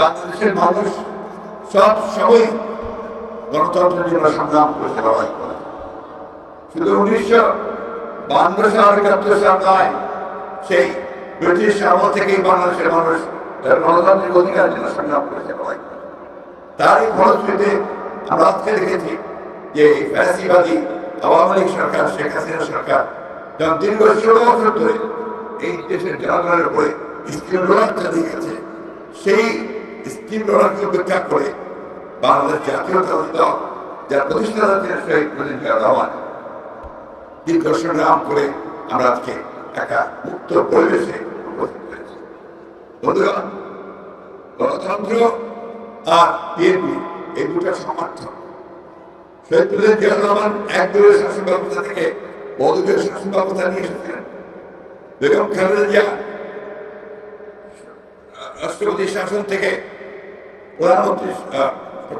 বাংলাদেশের মানুষ সব সময় গণতন্ত্রের জন্য সংগ্রাম করেছে লড়াই করে। শুধু উনিশশো বান্ন সাল একাত্তর সাল নয়, সেই ব্রিটিশ আমল থেকেই বাংলাদেশের মানুষ তার গণতান্ত্রিক অধিকারের জন্য সংগ্রাম করেছে লড়াই করে। তারই ফলশ্রুতিতে আমরা আজকে দেখেছি যে ফ্যাসিবাদী আওয়ামী লীগ সরকার, শেখ হাসিনা সরকার যখন দীর্ঘ ষোলো বছর ধরে এই দেশের জনগণের উপরে রোলার চালিয়ে গেছে, সেই স্টিম রোলারকে উপেক্ষা করে বাংলাদেশ জাতীয়তাবাদী দল যার প্রতিষ্ঠাতা শহীদ জিয়াউর রহমান দীর্ঘ সংগ্রাম করে আমরা আজকে একটা মুক্ত পরিবেশে উপস্থিত বন্ধুগণ গণতন্ত্র আর বিএনপি, এই দুটো সমর্থন শহীদ জিয়াউর রহমান এক দূরের শাসন ব্যবস্থা থেকে বহুদূরের শাসন ব্যবস্থা নিয়ে এসেছিলেন বেগম খালেদা জিয়া রাষ্ট্রপতি শাসন থেকে প্রধানমন্ত্রী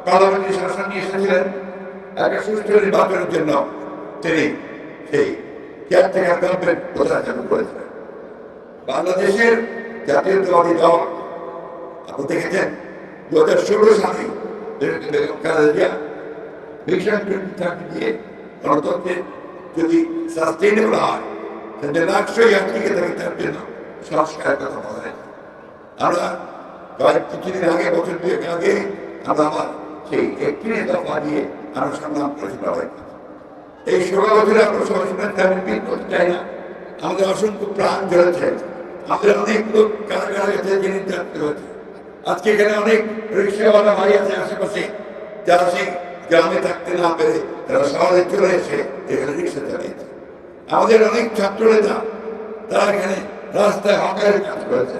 পার্লামেন্টারি শাসন নিয়ে এসেছিলেন একটা সুষ্ঠু নির্বাচনের জন্য তিনি সেই কেয়ারটেকার গভর্নমেন্ট প্রধান চালু করেছিলেন। বাংলাদেশের জাতীয়তাবাদী দল, আপনি দেখেছেন দু হাজার ষোলো সালে খালেদা ভিশন টোয়েন্টি থার্টি দিয়ে গণতন্ত্রের যদি সাস্টেনেবল হয়, তাহলে রাষ্ট্রই আটকে থাকে তার জন্য সংস্কারের কথা বলা হয় আমরা কয়েক কিছুদিন আগে, বছর দুয়েক আগে আমরা সেই একত্রিশ দফা দিয়ে আমরা সংগ্রাম করেছি এই আমরা সবাই করতে চাই না। আমাদের অসংখ্য প্রাণ আমাদের অনেক লোক গেছে হয়েছে। আজকে এখানে অনেক রিক্সাওয়ালা ভাই আছে আশেপাশে, যারা সেই গ্রামে থাকতে না পেরে তারা শহরে চলে এসে এখানে রিক্সা চালিয়েছে। আমাদের অনেক ছাত্র নেতা তারা এখানে রাস্তায় হকারের কাজ করেছে।